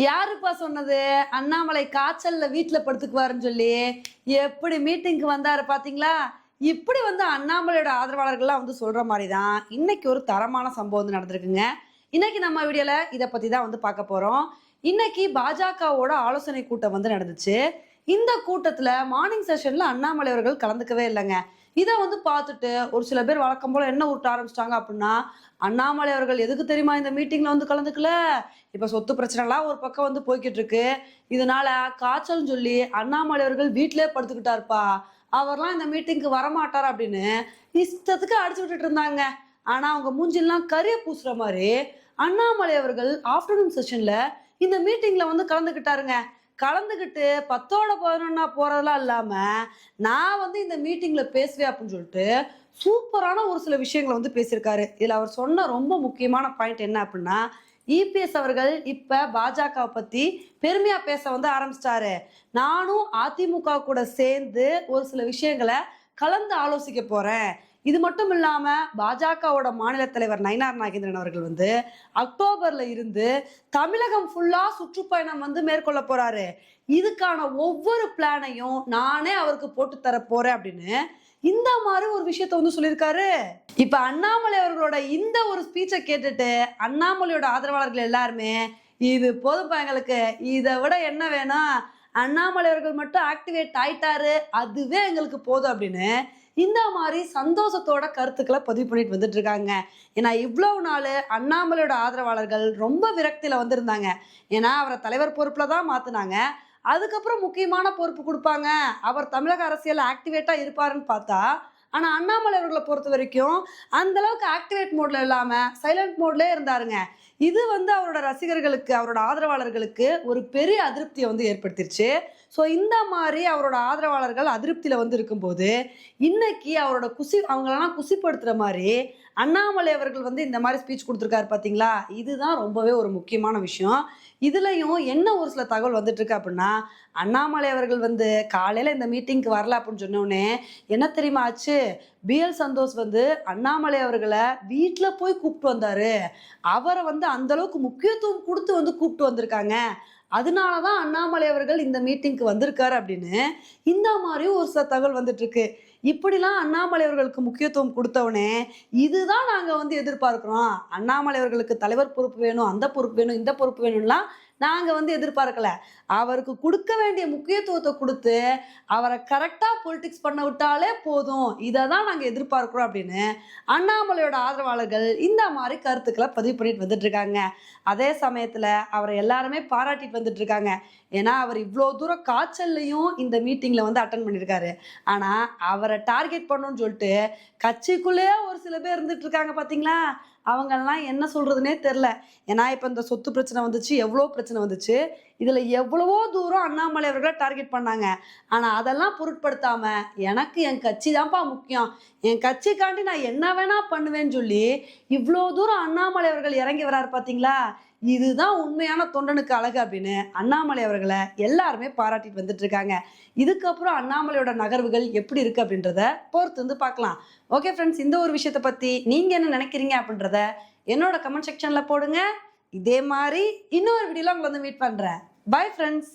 யாருப்பா சொன்னது? அண்ணாமலை காய்ச்சல்ல வீட்டுல படுத்துக்குவாருன்னு சொல்லி. எப்படி மீட்டிங்க்கு வந்தாரு பாத்தீங்களா? இப்படி வந்து அண்ணாமலையோட ஆதரவாளர்கள்லாம் வந்து சொல்ற மாதிரி தான் இன்னைக்கு ஒரு தரமான சம்பவம் வந்து நடந்திருக்குங்க. இன்னைக்கு நம்ம வீடியோல இதை பத்தி தான் வந்து பார்க்க போறோம். இன்னைக்கு பாஜகவோட ஆலோசனை கூட்டம் வந்து நடந்துச்சு. இந்த கூட்டத்தில் மார்னிங் செஷனில் அண்ணாமலை அவர்கள் கலந்துக்கவே இல்லைங்க. இதை வந்து பார்த்துட்டு ஒரு சில பேர் வழக்கம் போல் என்ன உருட்ட ஆரம்பிச்சிட்டாங்க அப்படின்னா அண்ணாமலை அவர்கள் எதுக்கு தெரியுமா இந்த மீட்டிங்கில் வந்து கலந்துக்கல? இப்போ சொத்து பிரச்சனைலாம் ஒரு பக்கம் வந்து போய்கிட்டு இருக்கு இதனால காய்ச்சல்னு சொல்லி அண்ணாமலை அவர்கள் வீட்டிலே படுத்துக்கிட்டாருப்பா. அவர்லாம் இந்த மீட்டிங்க்கு வரமாட்டார் அப்படின்னு இஷ்டத்துக்கு அடிச்சு விட்டுட்டு இருந்தாங்க. ஆனால் அவங்க மூஞ்சிலாம் கரிய பூசுற மாதிரி அண்ணாமலை அவர்கள் ஆஃப்டர்நூன் செஷனில் இந்த மீட்டிங்கில் வந்து கலந்துக்கிட்டாருங்க. கலந்துக்கிட்டு பத்தோட பதினொன்னா போறதெல்லாம் இல்லாம நான் வந்து இந்த மீட்டிங்ல பேசுவேன் அப்படின்னு சொல்லிட்டு சூப்பரான ஒரு சில விஷயங்களை வந்து பேசியிருக்காரு. இதுல அவர் சொன்ன ரொம்ப முக்கியமான பாயிண்ட் என்ன அப்படின்னா இபிஎஸ் அவர்கள் இப்ப பாஜக பத்தி பெருமையா பேச வந்து ஆரம்பிச்சிட்டாரு. நானும் அதிமுக கூட சேர்ந்து ஒரு சில விஷயங்களை கலந்து ஆலோசிக்க போறேன். இது மட்டும் இல்லாம பாஜகவோட மாநில தலைவர் நயினார் நாகேந்திரன் அவர்கள் வந்து அக்டோபர்ல இருந்து தமிழகம் ஃபுல்லா சுற்றுப்பயணம் வந்து மேற்கொள்ள போறாரு. இதுக்கான ஒவ்வொரு பிளானையும் நானே அவருக்கு போட்டு தர போறேன் அப்படின்னு இந்த மாதிரி ஒரு விஷயத்த வந்து சொல்லியிருக்காரு. இப்ப அண்ணாமலை அவர்களோட இந்த ஒரு ஸ்பீச்சை கேட்டுட்டு அண்ணாமலையோட ஆதரவாளர்கள் எல்லாருமே இது போதும்பா எங்களுக்கு இதை விட என்ன வேணும்? அண்ணாமலை அவர்கள் மட்டும் ஆக்டிவேட் ஆயிட்டாரு அதுவே எங்களுக்கு போதும் அப்படின்னு இந்த மாதிரி சந்தோஷத்தோட கருத்துக்களை பதிவு பண்ணிட்டு வந்துட்டு இருக்காங்க ஏன்னா இவ்வளவு நாள் அண்ணாமலையோட ஆதரவாளர்கள் ரொம்ப விரக்தியில வந்திருந்தாங்க. ஏன்னா அவரை தலைவர் பொறுப்புல தான் மாத்துனாங்க. அதுக்கப்புறம் முக்கியமான பொறுப்பு கொடுப்பாங்க. அவர் தமிழக அரசியல் ஆக்டிவேட்டா இருப்பாருன்னு பார்த்தா ஆனால் அண்ணாமலை அவர்களை பொறுத்த வரைக்கும் அந்தளவுக்கு ஆக்டிவேட் மோட்ல இல்லாமல் சைலண்ட் மோட்லேயே இருந்தாருங்க. இது வந்து அவரோட ரசிகர்களுக்கு அவரோட ஆதரவாளர்களுக்கு ஒரு பெரிய அதிருப்தியை வந்து ஏற்படுத்திருச்சு. ஸோ இந்த மாதிரி அவரோட ஆதரவாளர்கள் அதிருப்தியில் வந்து இருக்கும்போது இன்னைக்கு அவரோட குசி அவங்களெல்லாம் குசிப்படுத்துகிற மாதிரி அண்ணாமலை அவர்கள் வந்து இந்த மாதிரி ஸ்பீச் கொடுத்துருக்காரு பார்த்தீங்களா இதுதான் ரொம்பவே ஒரு முக்கியமான விஷயம். இதுலையும் என்ன ஒரு சில தகவல் வந்துட்டுருக்கு அப்படின்னா அண்ணாமலை அவர்கள் வந்து காலையில் இந்த மீட்டிங்க்கு வரல அப்படின்னு சொன்னோடனே என்ன தெரியுமா ஆச்சு? பிஎல் சந்தோஷ் வந்து அண்ணாமலை அவர்களை வீட்டில் போய் கூப்பிட்டு வந்தாரு. அவரை வந்து அந்த அளவுக்கு முக்கியத்துவம் கொடுத்து வந்து கூப்பிட்டு வந்திருக்காங்க. அதனால தான் அண்ணாமலை அவர்கள் இந்த மீட்டிங்க்கு வந்திருக்காரு அப்படின்னு இந்த மாதிரி ஒரு சில தகவல் வந்துட்டுருக்கு. இப்படிலாம் அண்ணாமலை அவர்களுக்கு முக்கியத்துவம் கொடுத்தவனே இதுதான் நாங்கள் வந்து எதிர்பார்க்குறோம். அண்ணாமலை அவர்களுக்கு தலைவர் பொறுப்பு வேணும் அந்த பொறுப்பு வேணும் இந்த பொறுப்பு வேணும்லாம் நாங்கள் வந்து எதிர்பார்க்கல. அவருக்கு கொடுக்க வேண்டிய முக்கியத்துவத்தை கொடுத்து அவரை கரெக்டாக பொலிட்டிக்ஸ் பண்ண விட்டாலே போதும். இதை தான் நாங்கள் எதிர்பார்க்குறோம் அப்படின்னு அண்ணாமலையோட ஆதரவாளர்கள் இந்த மாதிரி கருத்துக்களை பதிவு பண்ணிட்டு வந்துட்டு இருக்காங்க. அதே சமயத்தில் அவரை எல்லாருமே பாராட்டிட்டு வந்துட்டு இருக்காங்க. ஏன்னா அவர் இவ்வளோ தூரம் காய்ச்சல்லையும் இந்த மீட்டிங்கில் வந்து அட்டன் பண்ணியிருக்காரு. ஆனால் அவரை டார்கெட் பண்ணணும்னு சொல்லிட்டு கட்சிக்குள்ளேயே ஒரு சில பேர் இருந்துட்டு இருக்காங்க பார்த்தீங்களா அவங்கெல்லாம் என்ன சொல்றதுனே தெரில ஏன்னா இப்போ இந்த சொத்து பிரச்சனை வந்துச்சு எவ்வளோ பிரச்சனை வந்துச்சு. இதில் எவ்வளவோ தூரம் அண்ணாமலை அவர்களை டார்கெட் பண்ணாங்க. ஆனால் அதெல்லாம் பொருட்படுத்தாமல் எனக்கு என் கட்சி தான்ப்பா முக்கியம். என் கட்சிக்காண்டி நான் என்ன வேணால் பண்ணுவேன்னு சொல்லி இவ்வளோ தூரம் அண்ணாமலை அவர்கள் இறங்கி வராரு பார்த்தீங்களா இதுதான் உண்மையான தொண்டனுக்கு அழகு அப்படின்னு அண்ணாமலை அவர்களை எல்லாருமே பாராட்டிட்டு வந்துட்டு இருக்காங்க. இதுக்கப்புறம் அண்ணாமலையோட நகர்வுகள் எப்படி இருக்கு அப்படின்றத பொறுத்து வந்து பார்க்கலாம். ஓகே ஃப்ரெண்ட்ஸ் இந்த ஒரு விஷயத்தை பத்தி நீங்க என்ன நினைக்கிறீங்க அப்படின்றத என்னோட கமெண்ட் செக்ஷன்ல போடுங்க. இதே மாதிரி இன்னொரு வீடியோல உங்களை வந்து மீட் பண்றேன். Bye friends